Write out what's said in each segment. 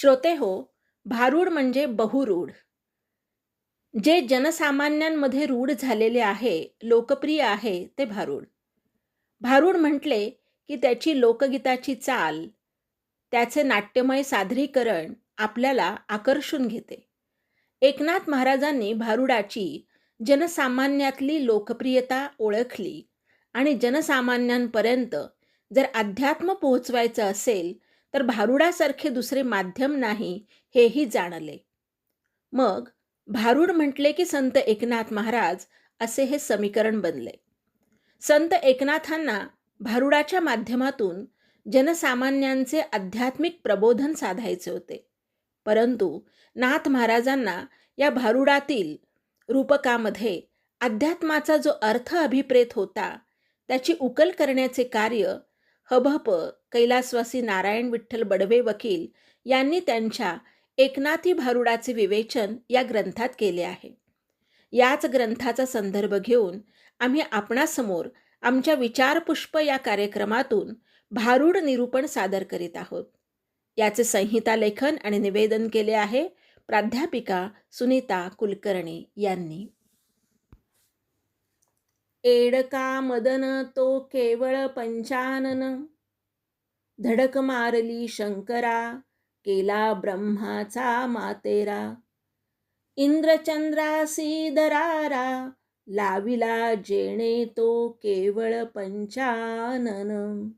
श्रोते हो भारूड म्हणजे बहुरूढ. जे जनसामान्यांमध्ये रूढ झालेले आहे लोकप्रिय आहे ते भारूड. भारूड म्हटले की त्याची लोकगीताची चाल त्याचे नाट्यमय सादरीकरण आपल्याला आकर्षून घेते. एकनाथ महाराजांनी भारुडाची जनसामान्यातली लोकप्रियता ओळखली आणि जनसामान्यांपर्यंत जर अध्यात्म पोहोचवायचं असेल तर भारुडासारखे दुसरे माध्यम नाही हेही जाणले. मग भारूड म्हटले की संत एकनाथ महाराज असे हे समीकरण बनले. संत एकनाथांना भारुडाच्या माध्यमातून जनसामान्यांचे आध्यात्मिक प्रबोधन साधायचे होते. परंतु नाथ महाराजांना या भारुडातील रूपकामध्ये अध्यात्माचा जो अर्थ अभिप्रेत होता त्याची उकल करण्याचे कार्य हभप कैलासवासी नारायण विठ्ठल बडवे वकील यांनी त्यांच्या एकनाथी भारुडाचे विवेचन या ग्रंथात केले आहे. याच ग्रंथाचा संदर्भ घेऊन आम्ही आपणासमोर आमच्या विचारपुष्प या कार्यक्रमातून भारूड निरूपण सादर करीत आहोत. याचे संहिता लेखन आणि निवेदन केले आहे प्राध्यापिका सुनीता कुलकर्णी यांनी. एडका मदन तो केवळ पंचानन. धडक मारली शंकरा केला ब्रह्माचा मातेरा. इंद्रचंद्रासी दरारा लाविला जेणे तो केवळ पंचानन.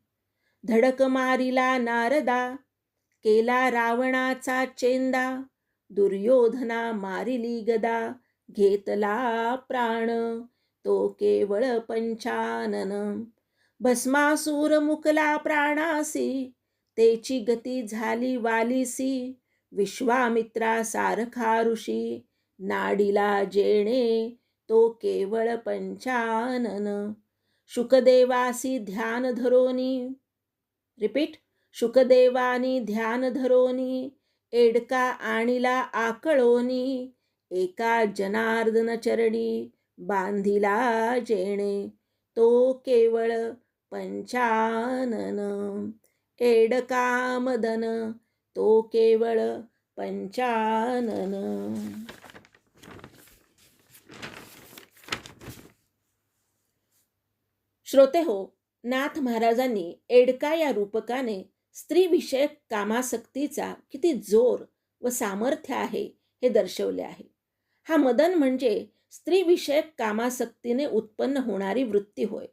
धडक मारिला नारदा केला रावणाचा चेंदा. दुर्योधना मारिली गदा घेतला प्राण. तो केवळ पंचानन. भस्मासूर मुकला प्राणासी तेची गती झाली वालीसी विश्वामित्रा सारखा ऋषी नाडीला जेणे तो केवळ पंचानन. शुकदेवासी ध्यान धरोनी. रिपीट शुकदेवानी ध्यान धरोनी एडका आणिला आकळोनी एका जनार्दन चरणी बांधिला जेणे तो केवळ पंचानन. एडका मदन तो केवळ पंचानन. श्रोते हो नाथ महाराजांनी एडका या रूपकाने स्त्रीविषयक कामासक्तीचा किती जोर व सामर्थ्य आहे हे दर्शवले आहे. हा मदन म्हणजे स्त्रीविषयक कामासक्तीने उत्पन्न होणारी वृत्ती होय.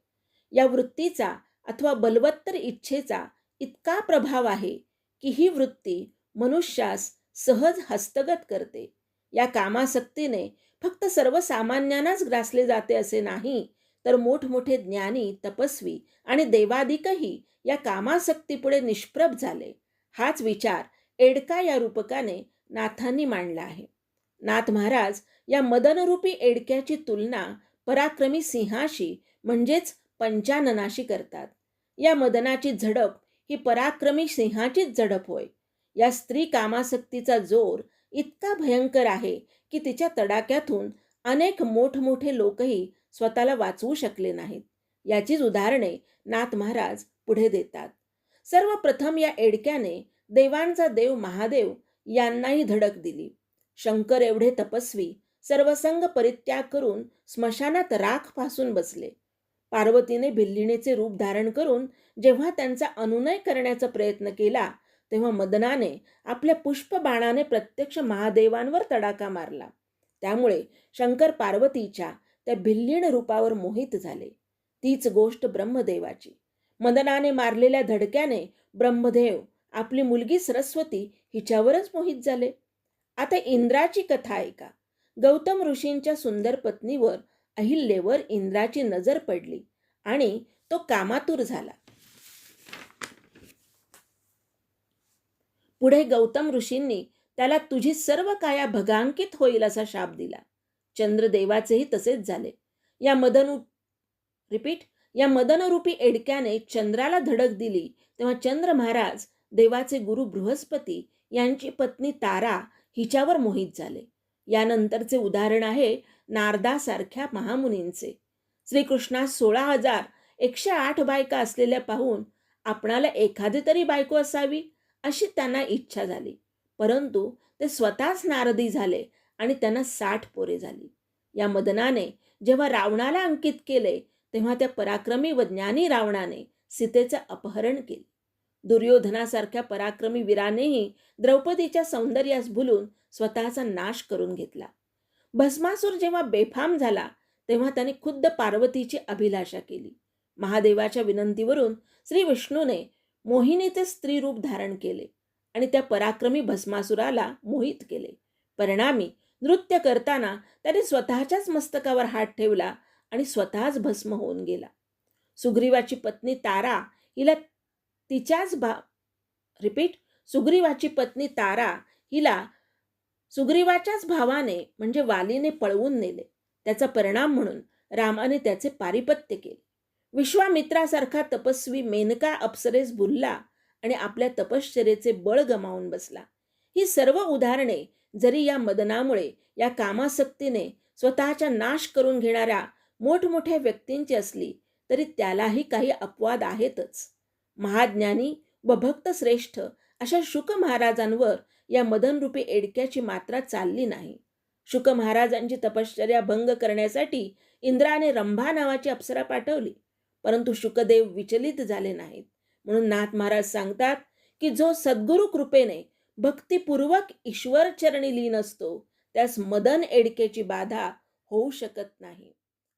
या वृत्तीचा अथवा बलवत्तर इच्छेचा इतका प्रभाव आहे की ही वृत्ती मनुष्यास सहज हस्तगत करते. या कामासक्तीने फक्त सर्वसामान्यांनाच ग्रासले जाते असे नाही तर मोठमोठे ज्ञानी तपस्वी आणि देवाधिकही या कामासक्तीपुढे निष्प्रभ झाले. हाच विचार एडका या रूपकाने नाथांनी मांडला आहे. नाथ महाराज या मदनरूपी एडक्याची तुलना पराक्रमी सिंहाशी म्हणजेच पंचाननाशी करतात. या मदनाची झडप ही पराक्रमी सिंहाचीच झडप होय. या स्त्री कामासक्तीचा जोर इतका भयंकर आहे की तिच्या तडाक्यातून अनेक मोठमोठे लोकही स्वतःला वाचवू शकले नाहीत. याचीच उदाहरणे नाथ महाराज पुढे देतात. सर्वप्रथम या एडक्याने देवांचा देव महादेव यांनाही धडक दिली. शंकर एवढे तपस्वी सर्वसंग परित्याग करून स्मशानात राख फासून बसले. पार्वतीने भिल्लिणीचे रूप धारण करून जेव्हा त्यांचा अनुनय करण्याचा प्रयत्न केला तेव्हा मदनाने आपल्या पुष्पबाणाने प्रत्यक्ष महादेवांवर तडाखा मारला. त्यामुळे शंकर पार्वतीच्या त्या भिल्लीण रूपावर मोहित झाले. तीच गोष्ट ब्रह्मदेवाची. मदनाने मारलेल्या धडक्याने ब्रह्मदेव आपली मुलगी सरस्वती हिच्यावरच मोहित झाले. आता इंद्राची कथा ऐका. गौतम ऋषींच्या सुंदर पत्नीवर अहिल्येवर इंद्राची नजर पडली आणि तो कामातूर झाला. पुढे गौतम ऋषींनी त्याला तुझी सर्व काया भगांकित होईल असा शाप दिला. चंद्रदेवाचेही तसेच झाले. या मदन रिपीट या मदनरूपी एडक्याने चंद्राला धडक दिली तेव्हा चंद्र महाराज देवाचे गुरु बृहस्पती यांची पत्नी तारा हिच्यावर मोहित झाले. यानंतरचे उदाहरण आहे नारदासारख्या महामुनींचे. श्रीकृष्णास सोळा हजार एकशे आठ बायका असलेल्या पाहून आपणाला एखादी तरी बायको असावी अशी त्यांना इच्छा झाली. परंतु ते स्वतःच नारदी झाले आणि त्यांना साठ पोरे झाली. या मदनाने जेव्हा रावणाला अंकित केले तेव्हा त्या पराक्रमी व ज्ञानी रावणाने सीतेचे अपहरण केले. दुर्योधनासारख्या पराक्रमी वीरानेही द्रौपदीच्या सौंदर्यास भुलून स्वतःचा नाश करून घेतला. भस्मासूर जेव्हा बेफाम झाला तेव्हा त्याने खुद्द पार्वतीची अभिलाषा केली. महादेवाच्या विनंतीवरून श्री विष्णूने मोहिनीचे स्त्री रूप धारण केले आणि त्या पराक्रमी भस्मासुराला मोहित केले. परिणामी नृत्य करताना त्याने स्वतःच्याच मस्तकावर हात ठेवला आणि स्वतःच भस्म होऊन गेला. सुग्रीवाची पत्नी तारा हिला तिच्याच भा रिपीट सुग्रीवाची पत्नी तारा हिला सुग्रीवाच्याच भावाने म्हणजे वालीने पळवून नेले. त्याचा परिणाम म्हणून रामाने त्याचे पारिपत्य केले. विश्वामित्रासारखा तपस्वी मेनका अप्सरेस बुलला आणि आपल्या तपश्चरेचे बळ गमावून बसला. ही सर्व उदाहरणे जरी या मदनामुळे या कामासक्तीने स्वतःचा नाश करून घेणाऱ्या मोठमोठ्या व्यक्तींची असली तरी त्यालाही काही अपवाद आहेतच. महाज्ञानी व भक्त श्रेष्ठ अशा शुक महाराजांवर या मदनरूपी एडक्याची मात्रा चालली नाही. शुक महाराजांची तपश्चर्या भंग करण्यासाठी इंद्राने रंभा नावाची अप्सरा पाठवली परंतु शुकदेव विचलित झाले नाहीत. म्हणून नाथ महाराज सांगतात की जो सद्गुरु कृपेने भक्तिपूर्वक ईश्वर चरणी लीन असतो त्यास मदन एडकेची बाधा होऊ शकत नाही.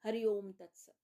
हरिओम तत्सत.